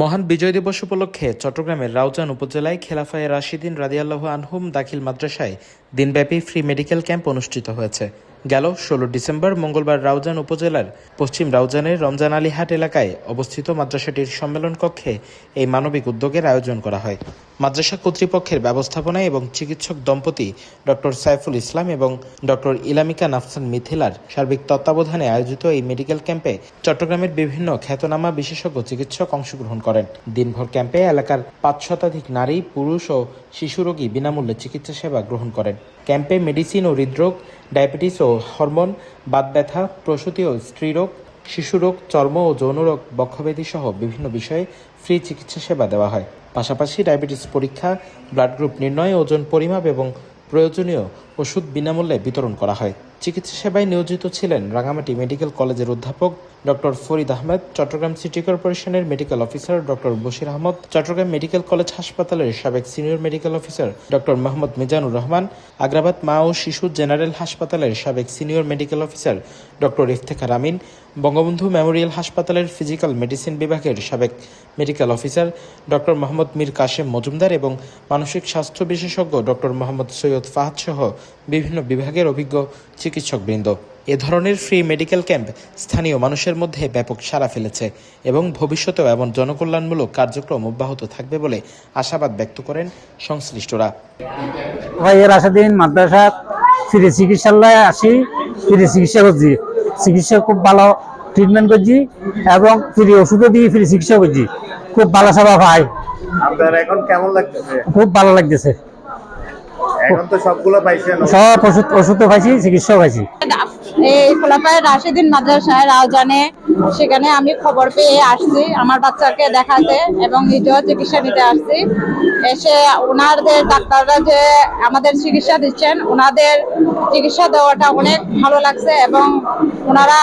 মহান বিজয় দিবস উপলক্ষে চট্টগ্রামের রাউজান উপজেলায় খেলাফায়ে রাশিদিন রাদিয়াল্লাহু আনহুম দাখিল মাদ্রাসায় দিনব্যাপী ফ্রি মেডিকেল ক্যাম্প অনুষ্ঠিত হয়েছে। গেল ষোলো ডিসেম্বর মঙ্গলবার রাউজান উপজেলার পশ্চিম রাউজানের রমজান আলী হাট এলাকায় অবস্থিত মাদ্রাসাটির সম্মেলন কক্ষে এই মানবিক উদ্যোগের আয়োজন করা হয়। মাদ্রাসা কর্তৃপক্ষের ব্যবস্থাপনায় এবং চিকিৎসক দম্পতি ডক্টর সাইফুল ইসলাম এবং ডক্টর ইলামিকা নাফসান মিথিলার সার্বিক তত্ত্বাবধানে আয়োজিত এই মেডিকেল ক্যাম্পে চট্টগ্রামের বিভিন্ন খ্যাতনামা বিশেষজ্ঞ চিকিৎসক অংশগ্রহণ করেন। দিনভর ক্যাম্পে এলাকার পাঁচ শতাধিক নারী, পুরুষ ও শিশু রোগী বিনামূল্যে চিকিৎসা সেবা গ্রহণ করেন। ক্যাম্পে মেডিসিন ও হৃদরোগ, ডায়াবেটিস ও হরমোন, বাত ব্যথা, প্রসূতি ও স্ত্রীরোগ শিশুরোগ চর্ম ও যৌনরোগ বক্ষব্যাধি সহ বিভিন্ন বিষয়ে ফ্রি চিকিৎসা সেবা দেওয়া হয়। পাশাপাশি ডায়াবেটিস পরীক্ষা, ব্লাড গ্রুপ নির্ণয়, ওজন পরিমাপ এবং প্রয়োজনীয় ওষুধ বিনামূল্যে বিতরণ করা হয়। চিকিৎসা সেবায় নিয়োজিত ছিলেন রাঙামাটি মেডিকেল কলেজের অধ্যাপক ডক্টর ফরিদ আহমেদ, চট্টগ্রাম সিটি কর্পোরেশনের medical officer doctor Bashir Ahmad, Chattogram medical college হাসপাতালের সাবেক senior medical officer doctor Mohammad Mizanur Rahman, Agrabad মা ও শিশু জেনারেল হাসপাতালের সাবেক senior medical officer doctor Iftekhar Amin, Bangabandhu memorial হাসপাতালের ফিজিক্যাল মেডিসিন বিভাগের সাবেক medical officer doctor Mohammad Mir Kashem Majumdar এবং মানসিক স্বাস্থ্য বিশেষজ্ঞ ডক্টর মোহাম্মদ সৈয়দ ফাহাদ সহ বিভিন্ন বিভাগের অভিজ্ঞ চিকিৎসকবৃন্দ এ ধরনের ফ্রি মেডিকেল ক্যাম্প স্থানীয় মানুষের মধ্যে ব্যাপক সাড়া ফেলেছে এবং ভবিষ্যতেও এমন জনকল্যাণমূলক কার্যক্রম অব্যাহত থাকবে বলে আশাবাদ ব্যক্ত করেন সংশ্লিষ্টরা। ভাই এর আসাদিন মাদ্রাসা ফ্রি চিকিৎসালয়ে আসি ফ্রি চিকিৎসা করছি। চিকিৎসা খুব ভালো ট্রিটমেন্ট করছি এবং ফ্রি ওষুধও দিয়ে ফ্রি চিকিৎসা করছি। খুব ভালো সেবা ভাই। আপনার এখন কেমন লাগতেছে? খুব ভালো লাগতেছে। এখন তো সবগুলো পাইছেন সব ওষুধ ওষুধও পাইছি চিকিৎসাও পাইছি। এই খোলাপায় রাশিদিন মাদ্রাসায় রাউজানে সেখানে আমি খবর পেয়ে আসছি আমার বাচ্চাকে দেখাতে এবং নিজেও চিকিৎসা নিতে আসছি। এসে ওনাদের ডাক্তাররা যে আমাদের চিকিৎসা দিচ্ছেন ওনাদের চিকিৎসা দেওয়াটা অনেক ভালো লাগছে এবং ওনারা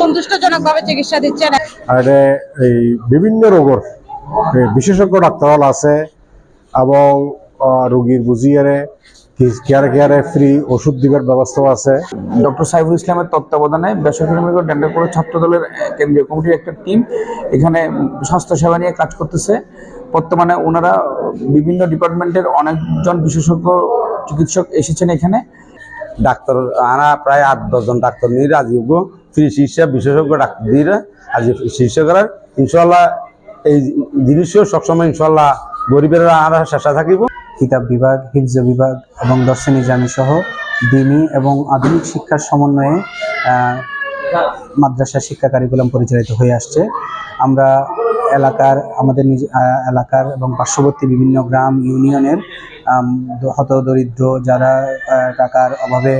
সন্তুষ্টজনকভাবে চিকিৎসা দিচ্ছেন। আর এই বিভিন্ন রোগের বিশেষজ্ঞ ডাক্তার আছে এবং রোগীর বুঝিয়ারে কেয়ারে কেয়ারে ফ্রি ওষুধ দিবার ব্যবস্থাও আছে। ডক্টর সাইফুল ইসলামের তত্ত্বাবধানে বেসরকারি মেডিকেল ডেন্টাল কলেজ ছাত্র দলের কেন্দ্রীয় কমিটির একটা টিম এখানে স্বাস্থ্যসেবা নিয়ে কাজ করতেছে। বর্তমানে ওনারা বিভিন্ন ডিপার্টমেন্টের অনেকজন বিশেষজ্ঞ চিকিৎসক এসেছেন এখানে। ডাক্তার আনা প্রায় আট দশজন ডাক্তার নিয়ে রাজীব ফ্রি চিকিৎসা বিশেষজ্ঞ ডাক্তার দিয়ে আজ চিকিৎসা করার। ইনশাল্লাহ এই জিনিসও সবসময় ইনশাল্লাহ গরিবের আনা চেষ্টা থাকিব। কিতাব বিভাগ, হিফজ বিভাগ এবং দর্শন ইজামি সহ দিনী এবং আধুনিক শিক্ষার সমন্বয়ে মাদ্রাসা শিক্ষা কারিকুলাম পরিচালিত হয়ে আসছে। আমরা এলাকার, আমাদের নিজ এলাকার এবং পার্শ্ববর্তী বিভিন্ন গ্রাম, ইউনিয়নের হতদরিদ্র হত দরিদ্র যারা টাকার অভাবে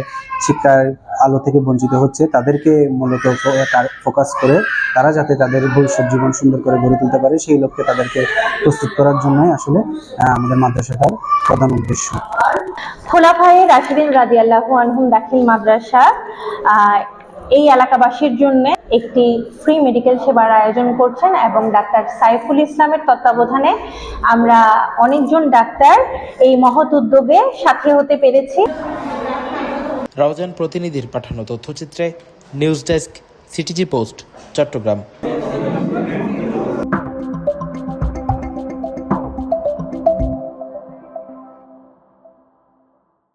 শিক্ষার আলো থেকে বঞ্চিত হচ্ছে, তাদেরকে মূলত ফোকাস করে তারা যাতে তাদের ভবিষ্যৎ জীবন সুন্দর করে গড়ে তুলতে পারে, সেই লক্ষ্যে তাদেরকে প্রস্তুত করার জন্যই আসলে আমাদের মাদ্রাসাটার প্রধান উদ্দেশ্য। খোলাফায়ে রাশিদিন রাদিয়াল্লাহু আনহুম দাখিল মাদ্রাসা এই এলাকাবাসীর জন্য একটি ফ্রি মেডিকেল সেবার আয়োজন করছেন এবং ডাক্তার সাইফুল ইসলামের তত্ত্বাবধানে আমরা অনেকজন ডাক্তার এই মহৎ উদ্যোগে সাথী হতে পেরেছি। রাউজান প্রতিনিধির পাঠানো তথ্যচিত্রে news desk CTG post Chattogram.